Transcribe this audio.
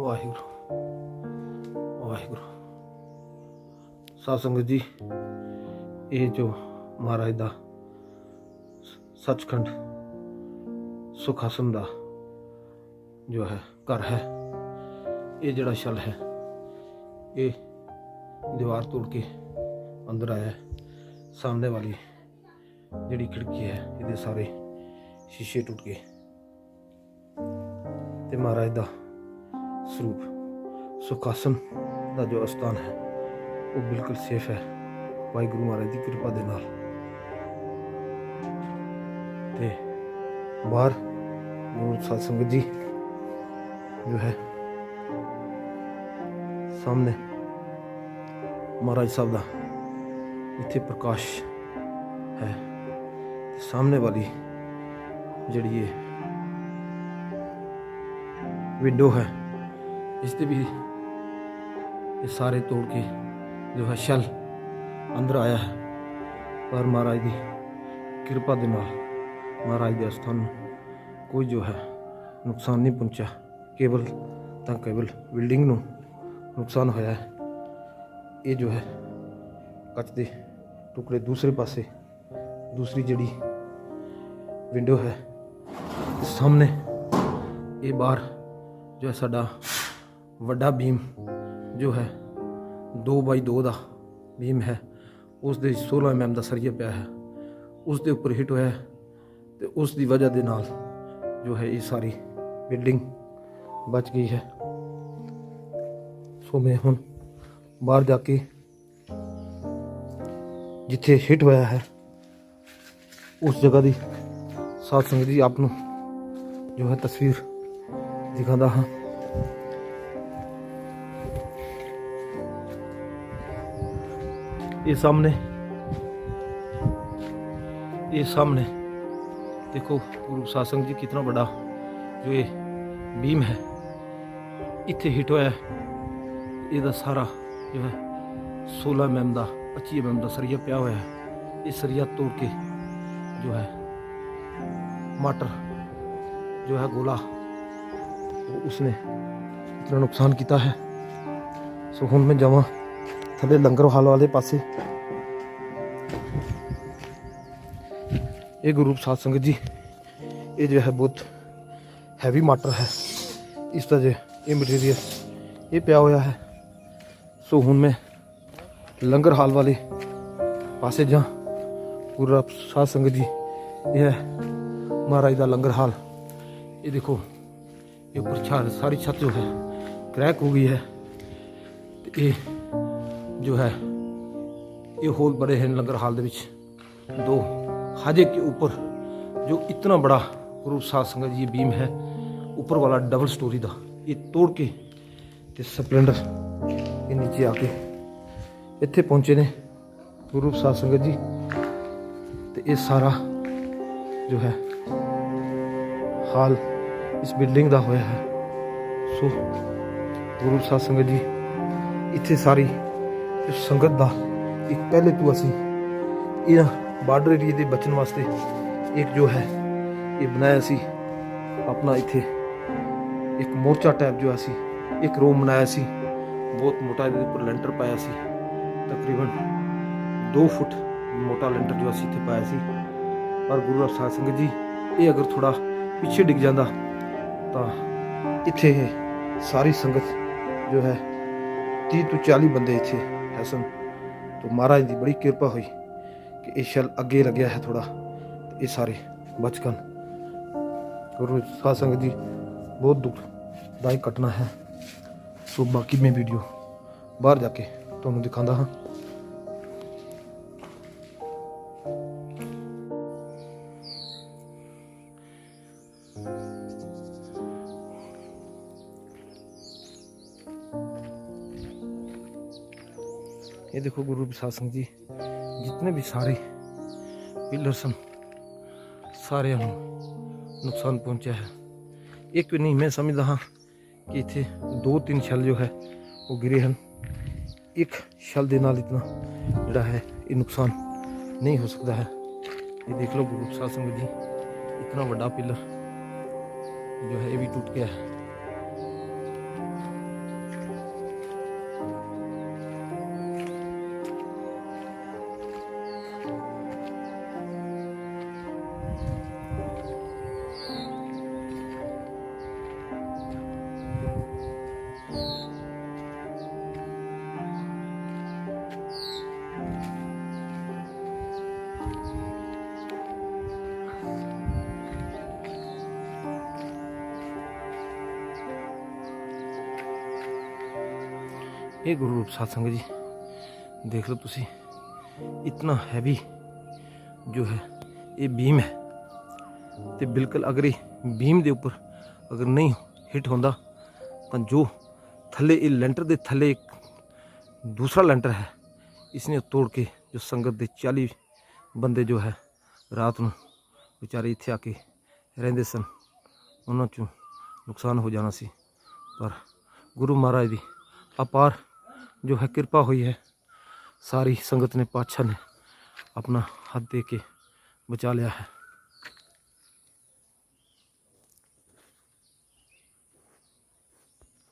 ਵਾਹਿਗੁਰੂ ਵਾਹਿਗੁਰੂ। ਸਾਧ ਸੰਗਤ ਜੀ, ਇਹ ਜੋ ਮਹਾਰਾਜ ਦਾ ਸੱਚਖੰਡ ਸੁਖਾਸਨ ਦਾ ਜੋ ਹੈ ਘਰ ਹੈ, ਇਹ ਜਿਹੜਾ ਛਲ ਹੈ, ਇਹ ਦੀਵਾਰ ਤੋੜ ਕੇ ਅੰਦਰ ਆਇਆ ਸਾਹਮਣੇ ਵਾਲੀ ਜਿਹੜੀ ਖਿੜਕੀ ਹੈ, ਇਹਦੇ ਸਾਰੇ ਸ਼ੀਸ਼ੇ ਟੁੱਟ ਗਏ। ਤੇ ਮਹਾਰਾਜ ਦਾ ਸਰੂਪ ਸੁਖਾਸਨ ਦਾ ਜੋ ਅਸਥਾਨ ਹੈ, ਉਹ ਬਿਲਕੁਲ ਸੇਫ ਹੈ। ਵਾਹਿਗੁਰੂ ਮਹਾਰਾਜ ਦੀ ਕਿਰਪਾ ਦੇ ਨਾਲ। ਤੇ ਬਾਹਰ ਗੁਰੂ ਸਾਧ ਸੰਗਤ ਜੀ ਜੋ ਹੈ, ਸਾਹਮਣੇ ਮਹਾਰਾਜ ਸਾਹਿਬ ਦਾ ਇੱਥੇ ਪ੍ਰਕਾਸ਼ ਹੈ। ਤੇ ਸਾਹਮਣੇ ਵਾਲੀ ਜਿਹੜੀ ਇਹ ਵਿੰਡੋ ਹੈ ਇਸ ਤੇ ਵੀ ਇਹ ਸਾਰੇ ਤੋੜ ਕੇ ਜੋ ਹੈ ਸ਼ਲ ਅੰਦਰ ਆਇਆ ਹੈ। ਪਰ ਮਹਾਰਾਜ ਦੀ ਕਿਰਪਾ ਦੇ ਨਾਲ ਮਹਾਰਾਜ ਦੇ ਅਸਥਾਨ ਨੂੰ ਕੋਈ ਜੋ ਹੈ ਨੁਕਸਾਨ ਨਹੀਂ ਪਹੁੰਚਿਆ। ਕੇਵਲ ਤਾਂ ਕੇਵਲ ਬਿਲਡਿੰਗ ਨੂੰ ਨੁਕਸਾਨ ਹੋਇਆ ਹੈ। ਇਹ ਜੋ ਹੈ ਕੱਚ ਦੇ ਟੁਕੜੇ ਦੂਸਰੇ ਪਾਸੇ, ਦੂਸਰੀ ਜਿਹੜੀ ਵਿੰਡੋ ਹੈ, ਸਾਹਮਣੇ ਇਹ ਬਾਹਰ ਜੋ ਹੈ ਸਾਡਾ ਵੱਡਾ ਬੀਮ ਜੋ ਹੈ 2 ਬਾਈ 2 ਦਾ ਬੀਮ ਹੈ, ਉਸ ਦੇ 16 mm ਦਾ ਸਰੀਆ ਪਿਆ ਹੈ। ਉਸ ਦੇ ਉੱਪਰ ਹਿੱਟ ਹੋਇਆ ਹੈ ਤੇ ਉਸ ਦੀ ਵਜ੍ਹਾ ਦੇ ਨਾਲ ਜੋ ਹੈ ਇਹ ਸਾਰੀ ਬਿਲਡਿੰਗ ਬਚ ਗਈ ਹੈ। ਸੋ ਮੈਂ ਹੁਣ ਬਾਹਰ ਜਾ ਕੇ ਜਿੱਥੇ ਹਿੱਟ ਹੋਇਆ ਹੈ, ਉਸ ਜਗ੍ਹਾ ਦੀ ਸਾਧ ਸੰਗਤ ਜੀ ਆਪ ਨੂੰ ਜੋ ਹੈ ਤਸਵੀਰ ਦਿਖਾਉਂਦਾ ਹਾਂ। ਇਹ ਸਾਹਮਣੇ। ਇਹ ਸਾਹਮਣੇ। ਦੇਖੋ, ਗੁਰੂ ਸਾਧ ਸੰਗਤ ਜੀ ਕਿਤਨਾ ਬੜਾ ਜੋ ਇਹ ਬੀਮ ਹੈ। ਇੱਥੇ ਹਿੱਟ ਹੋਇਆ ਹੈ। ਇਹਦਾ ਸਾਰਾ ਜੋ ਹੈ 16 mm ਦਾ 25 mm ਦਾ ਸਰੀਆ ਪਿਆ ਹੋਇਆ ਹੈ। ਇਹ ਸਰੀਆ ਤੋੜ ਕੇ ਜੋ ਹੈ, ਮਟਰ ਜੋ ਹੈ, ਗੋਲਾ, ਉਹ ਉਸਨੇ ਇਤਨਾ ਨੁਕਸਾਨ ਕੀਤਾ ਹੈ। ਸੋ ਹੁਣ ਮੈਂ ਜਾਵਾਂ। ਥੱਲੇ ਲੰਗਰ ਹਾਲ ਵਾਲੇ ਪਾਸੇ। ਇਹ ਗੁਰੂ ਸਾਧ ਸੰਗਤ ਜੀ, ਇਹ ਜੋ ਹੈ ਬਹੁਤ ਹੈਵੀ ਮਟਰ ਹੈ। ਇਸ ਦਾ ਜੇ ਇਹ ਮਟੀਰੀਅਲ ਇਹ ਪਿਆ ਹੋਇਆ ਹੈ। ਸੋ ਹੁਣ ਮੈਂ ਲੰਗਰ ਹਾਲ ਵਾਲੇ ਪਾਸੇ ਜਾਂ ਗੁਰੂ ਸਾਧ ਸੰਗਤ ਜੀ, ਇਹ ਹੈ ਮਹਾਰਾਜ ਦਾ ਲੰਗਰ ਹਾਲ। ਇਹ ਦੇਖੋ, ਇਹ ਉੱਪਰ ਛਾ ਸਾਰੀ ਛੱਤ ਜੋ ਹੈ ਕ੍ਰੈਕ ਹੋ ਗਈ ਹੈ। ਤੇ ਇਹ ਜੋ ਹੈ ਇਹ ਹੋਲ बड़े हैं लंगर हाल ਦੇ ਵਿੱਚ दो हाजे के ऊपर जो इतना बड़ा गुरु साध संगत जी बीम है ऊपर वाला डबल स्टोरी ਦਾ ਇਹ ਤੋੜ ਕੇ ਤੇ ਸਪਲੈਂਡਰ ਇਹ ਨੀਚੇ ਆ ਕੇ ਇੱਥੇ ਪਹੁੰਚੇ ਨੇ ਗੁਰੂ ਸਾਧ ਸੰਗਤ ਜੀ ਤੇ ਇਹ ਸਾਰਾ ਜੋ ਹੈ ਹਾਲ ਇਸ ਬਿਲਡਿੰਗ ਦਾ ਹੋਇਆ ਹੈ ਸੋ ਗੁਰੂ ਸਾਧ ਸੰਗਤ ਜੀ ਇੱਥੇ ਸਾਰੀ ਇਸ ਸੰਗਤ ਦਾ ਇੱਕ ਪਹਿਲੇ ਤੋਂ ਅਸੀਂ ਇਹ ਬਾਰਡਰ ਏਰੀਏ ਦੇ ਬਚਣ ਵਾਸਤੇ ਇੱਕ ਜੋ ਹੈ, ਇਹ ਬਣਾਇਆ ਸੀ। ਆਪਣਾ ਇੱਥੇ ਇੱਕ ਮੋਰਚਾ ਟਾਈਪ ਜੋ ਅਸੀਂ, ਇੱਕ ਰੂਮ ਬਣਾਇਆ ਸੀ। ਬਹੁਤ ਮੋਟਾ ਇਹਦੇ ਉੱਪਰ ਲੈਂਟਰ ਪਾਇਆ ਸੀ। ਤਕਰੀਬਨ 2 ਫੁੱਟ ਮੋਟਾ ਲੈਂਟਰ ਜੋ ਅਸੀਂ ਇੱਥੇ ਪਾਇਆ ਸੀ। ਪਰ ਗੁਰੂ ਸਾਹਿਬ ਸਿੰਘ ਜੀ, ਇਹ ਅਗਰ ਥੋੜਾ ਪਿੱਛੇ ਡਿੱਗ ਜਾਂਦਾ, ਤਾਂ ਇੱਥੇ ਸਾਰੀ ਸੰਗਤ ਜੋ ਹੈ 30 ਤੋਂ 40 ਬੰਦੇ ਇੱਥੇ ਹੈ ਤੋਂ ਮਹਾਰਾਜ ਦੀ ਬੜੀ ਕਿਰਪਾ ਹੋਈ ਕਿ ਇਹ ਸ਼ਲ ਅੱਗੇ ਲੱਗਿਆ ਹੈ ਥੋੜਾ ਇਹ ਸਾਰੇ ਬਚ ਗਏ ਗੁਰੂ ਸਾਧ ਸੰਗਤ ਜੀ ਬਹੁਤ ਦੁੱਖ ਦੁਖਦਾਇਕ ਘਟਨਾ ਹੈ। ਸੋ ਬਾਕੀ ਮੈਂ ਵੀਡੀਓ ਬਾਹਰ ਜਾ ਕੇ ਤੁਹਾਨੂੰ ਦਿਖਾਉਂਦਾ ਹਾਂ। ये देखो गुरु प्रसाद सिंह जी जितने भी सारे पिलर सन ਸਾਰਿਆਂ ਨੂੰ ਨੁਕਸਾਨ ਪਹੁੰਚਿਆ ਹੈ ਇੱਕ ਵੀ ਨਹੀਂ ਮੈਂ ਸਮਝਦਾ ਹਾਂ ਕਿ ਇੱਥੇ ਦੋ ਤਿੰਨ ਛਲ ਜੋ ਹੈ ਉਹ ਗਿਰੇ ਹਨ ਇੱਕ ਛਲ ਦੇ ਨਾਲ ਇਤਨਾ ਜਿਹੜਾ ਹੈ ਇਹ ਨੁਕਸਾਨ ਨਹੀਂ ਹੋ ਸਕਦਾ ਹੈ ਇਹ ਦੇਖ ਲਓ ਗੁਰੂ ਸਾਹਿਬ ਸੰਗਤ ਜੀ ਇਤਨਾ ਵੱਡਾ ਪਿਲਰ ਜੋ ਹੈ ਇਹ ਵੀ ਟੁੱਟ ਗਿਆ ਹੈ ਇਹ ਗੁਰੂ ਰੂਪ ਸਾਧ ਸੰਗਤ ਜੀ, ਦੇਖ ਲਓ ਤੁਸੀਂ, ਇਤਨਾ ਹੈਵੀ ਜੋ ਹੈ, ਇਹ ਬੀਮ ਹੈ। ਤੇ ਬਿਲਕੁਲ ਅਗਰ ਇਹ ਬੀਮ ਦੇ ਉੱਪਰ ਅਗਰ ਨਹੀਂ ਹਿੱਟ ਹੁੰਦਾ, ਤਾਂ ਜੋ ਥੱਲੇ, ਇਹ ਲੈਂਟਰ ਦੇ ਥੱਲੇ ਇੱਕ ਦੂਸਰਾ ਲੈਂਟਰ ਹੈ ਇਸ ਨੇ ਤੋੜ ਕੇ ਜੋ ਸੰਗਤ ਦੇ 40 ਬੰਦੇ ਜੋ ਹੈ, ਰਾਤ ਨੂੰ ਵਿਚਾਰੇ ਇੱਥੇ ਆ ਕੇ ਰਹਿੰਦੇ ਸਨ, ਉਹਨਾਂ 'ਚੋਂ ਨੁਕਸਾਨ ਹੋ ਜਾਣਾ ਸੀ। ਪਰ ਗੁਰੂ ਮਹਾਰਾਜ ਦੀ ਅਪਾਰ ਜੋ ਹੈ ਕਿਰਪਾ ਹੋਈ ਹੈ, ਸਾਰੀ ਸੰਗਤ ਨੇ ਪਾਤਸ਼ਾਹ ਨੇ ਆਪਣਾ ਹੱਥ ਦੇ ਕੇ ਬਚਾ ਲਿਆ ਹੈ।